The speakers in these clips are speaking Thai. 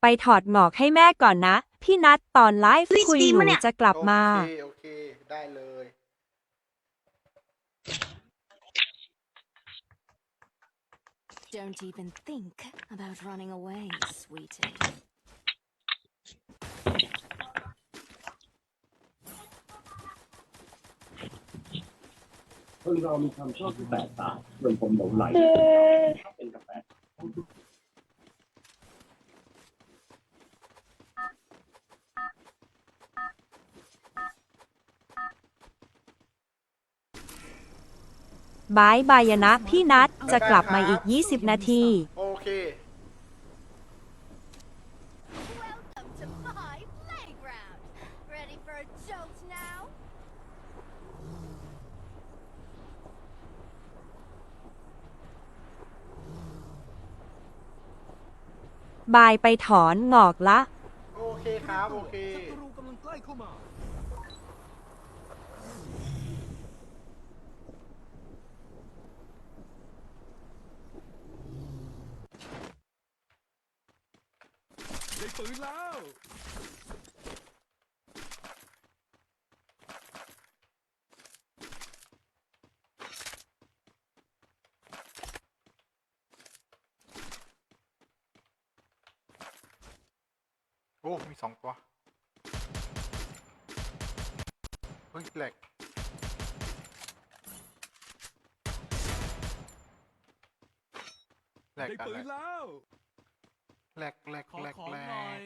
ไปถอดหงอกให้แม่ก่อนนะ พี่นัดตอนไลฟ์เฮ้ยคุยสตรีมหนูปะเนี่ยจะกลับมา โอเคโอเค ได้เลย Don't even think about running away, sweetie. คนเรามีความชอบที่แตกต่างส่วนผมหลงไหลชอ บเป็นกาแฟบายบายนะ พี่นัดจะกลับมาอีก 20 นาที โอเค Welcome to my playground. Ready for a jolt now? บายไปถอนหงอกละ โอเคครับ โอเค ศัตรูกำลังใกล้เข้ามา ปืนแล้ว โอ้ มีสองตัว เฮ้ยแหลกแหลกได้กันปืแหลนกแล้ว แหลกแหลกขอแหลกของแหลหน่อย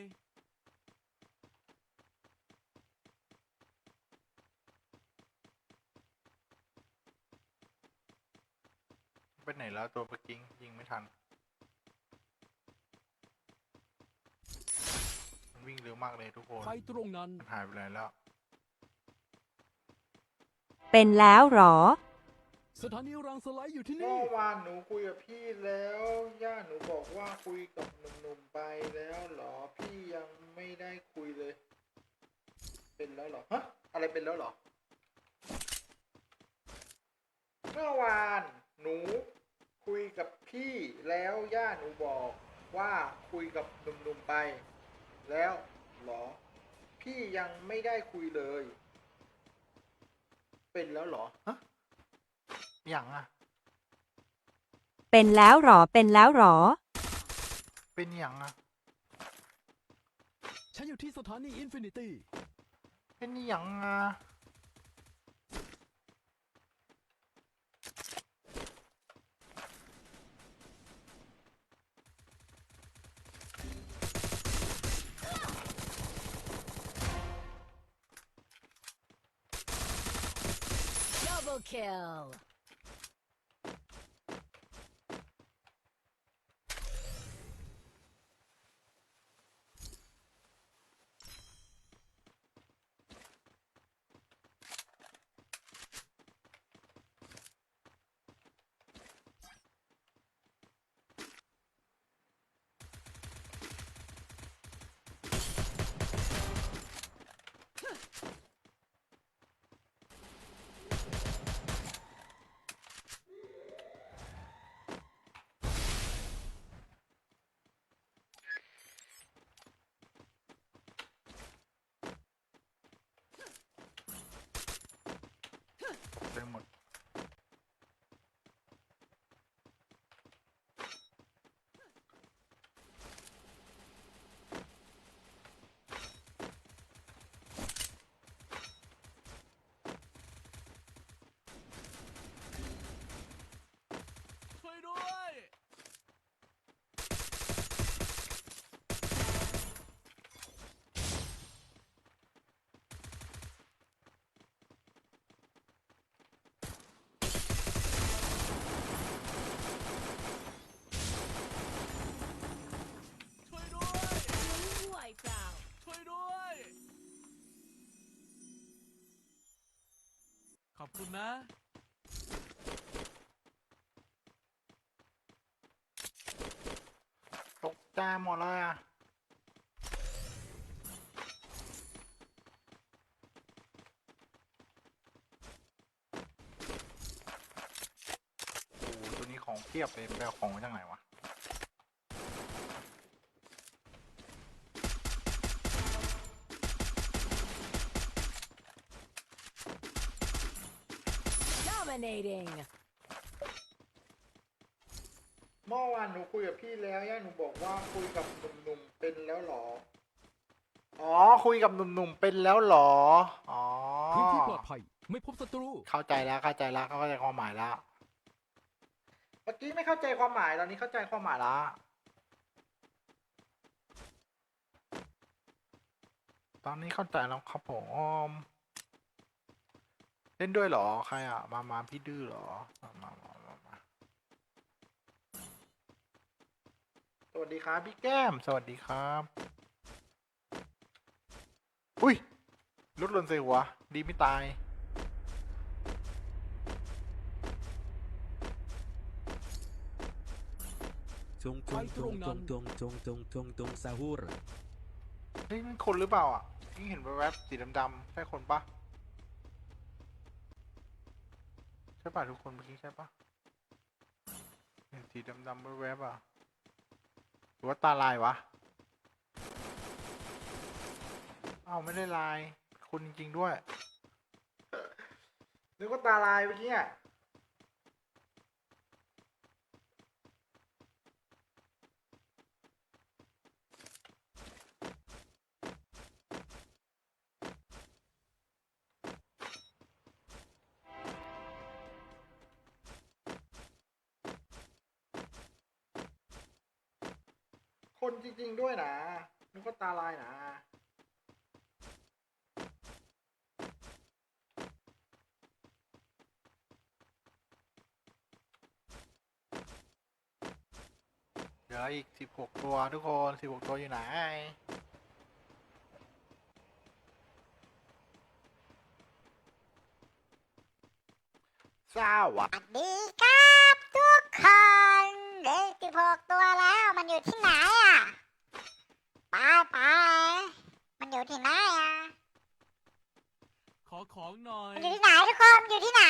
กไปไหนแล้วตัวปะกิ้งยิงไม่ทันมันวิ่งเร็วมากเลยทุกคนไปตรงนั้น มันหายไปไหนแล้ว เป็นแล้วหรอ สถานีรังสไลด์อยู่ที่เมื่นี่ อวานหนูคุยกับพี่แล้ว ย่าหนูบอกว่าคุยกับหนุ่มๆไปแล้วเหรอ พี่ยังไม่ได้คุยเลย เป็นแล้วเหรอ ฮะ อะไรเป็นแล้วเหรอ เมื่อวานหนูคุยกับพี่แล้วย่าหนูบอกว่าคุยกับหนุ่มๆไป แล้วเหรอ พี่ยังไม่ได้คุยเลย เป็นแล้วเหรอ ฮะ อย่างอะ เป็นแล้วหรอ เป็นแล้วหรอ เป็นอย่างอะ ฉันอยู่ที่สถานีอินฟินิตี้ เป็นอย่างอะ Double kill. เป็นหมด ช่วยด้วย ช่วยด้วย Wipe out. ช่วยด้วย ข อบคุณนะ ตกใจหมดเลยอะ โอ้โหตัวนี้ของเพียบเลยไปเอาของมาจากไหนวะ Dominating. เมื่อวานหนูคุยกับพี่แล้วย่าหนูบอกว่าคุยกับหนุ่มๆเป็นแล้วเหรอ อ๋อคุยกับหนุ่มๆเป็นแล้วเหรอ อ๋อ พื้นที่ปลอดภัย ไม่พบศัตรู เข้าใจแล้วเข้าใจแล้วเข้าใจความหมายแล้ว เมื่อกี้ไม่เข้าใจความหมายตอนนี้เข้าใจความหมายแล้วตอนนี้เข้าใจแล้วครับผม เล่นด้วยเหรอ ใครอะ มามาพี่ดื้อเหรอ มามามามามาสวัสดีครับพี่แก้ม สวัสดีครับ อุ้ยรถลนใส่หัว ดีไม่ตาย จงจงจงจงจงจงจงจงจงซาฮูรเฮ้ยมันคนหรือเปล่าอะนี่เห็นแวบๆสีดำๆใช่คนปะใช่ป่ะทุกคนเมื่อกี้ใช่ป่ะเห็นสีดำๆแวบๆอะหรือว่าตาลายวะ เอ้าไม่ได้ลาย คุณจริง ๆ ด้วยนึกว่าตาลายเมื่อกี้อะ คนจริง ๆ ด้วยนะนึกว่าตาลายนะเหลืออีกสิบหกตัวทุกคนสิบหกตัวอยู่ไหนสวัสดีดีครับทุกคน เหลือสิบหกตัวแล้ว มันอยู่ที่ไหนอะไปไปมันอยู่ที่ไหนอะขอของหน่อย มันอยู่ที่ไหนทุกคนมันอยู่ที่ไหน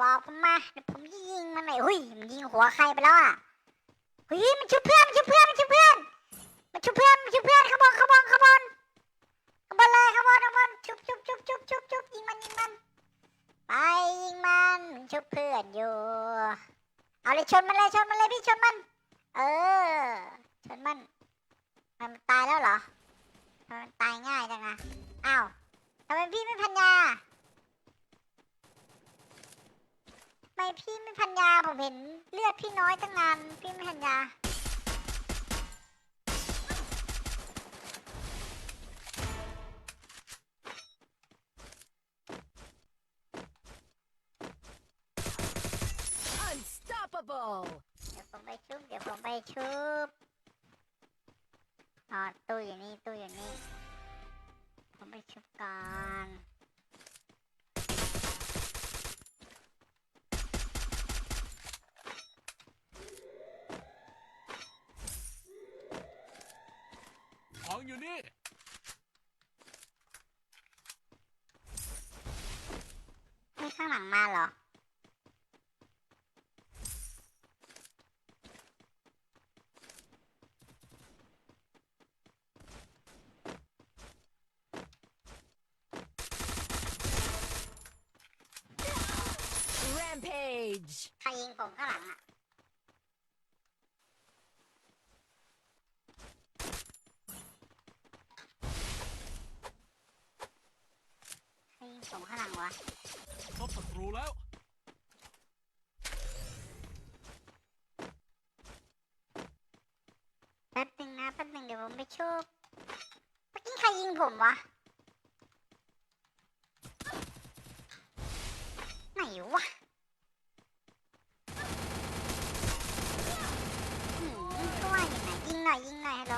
บอกผมมาเดี๋ยวผมจะยิงมันหน่อยหุ้ยมันยิงหัวใครไปแล้วอะเฮ้ยมันชุบเพื่อน ชนมันเลยชนมันเลยพี่ชนมัน เออ ชนมัน มันตายแล้วเหรอทำไมมันตายง่ายจังอะอ้าวทำไมพี่ไม่พันยาทำไมพี่ไม่พันยาผมเห็นเลือดพี่น้อยตั้งนานพี่ไม่พันยา Unstoppable. เดี๋ยวผมไปชุบ เดี๋ยวผมไปชุบอ๋อตู้อยู่นี่ ตู้อยู่นี่ ผมไปชุบก่อนของอยู่นี่นี่ข้างหลังมาเหรอ Rampage. ใครยิงผมข้างหลังอะใครยิงผมข้างหลังวะ พบศัตรูแล้ว แป๊บนึงนะแป๊บนึงเดี๋ยวผมไปชุบเมื่อกี้ใครยิงผมวะ ไหนวะหืมก็ว่าอยู่ไหนยิงหน่อยยิงหน่อยฮัลโหล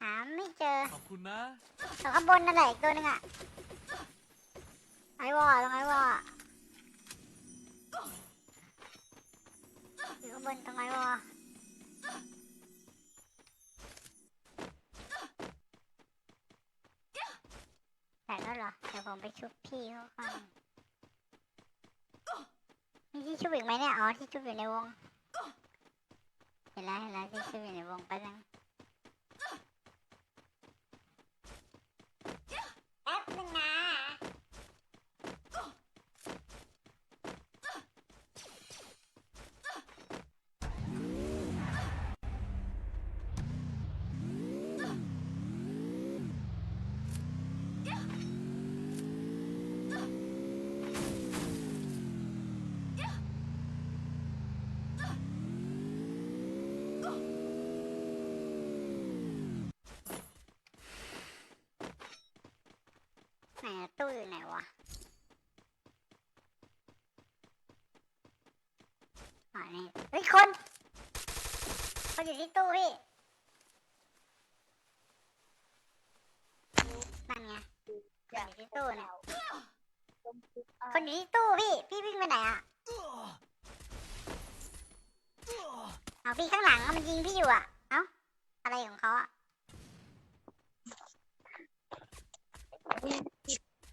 หาไม่เจอขอบคุณนะอยู่ข้างบนนั่นแหละอีกตัวหนึงอะไอ้วอตรงไอ้วออยู่ข้างบนตรงไอ้วอแต่แล้วเหรอเดี๋ยวผมไปชุบพี่เขาก่อนมี ที่ชุบอีกไหมเนี่ย อ๋อที่ชุบอยู่ในวง เห็นแล้วเห็นแล้วที่ชุบอยู่ในวงไปบนึง วะอ๋อนี่เฮ้ยคนคนอยู่ที่ตู้พี่นั่นไงคนอยู่ที่ตู้เนี่ยคนอยู่ที่ตู้พี่ พี่วิ่งไปไหนอะเอาพี่ข้างหลังอะมันยิงพี่อยู่อะ เอ้า อะไรของเขาอะ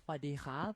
สวัสดีครับ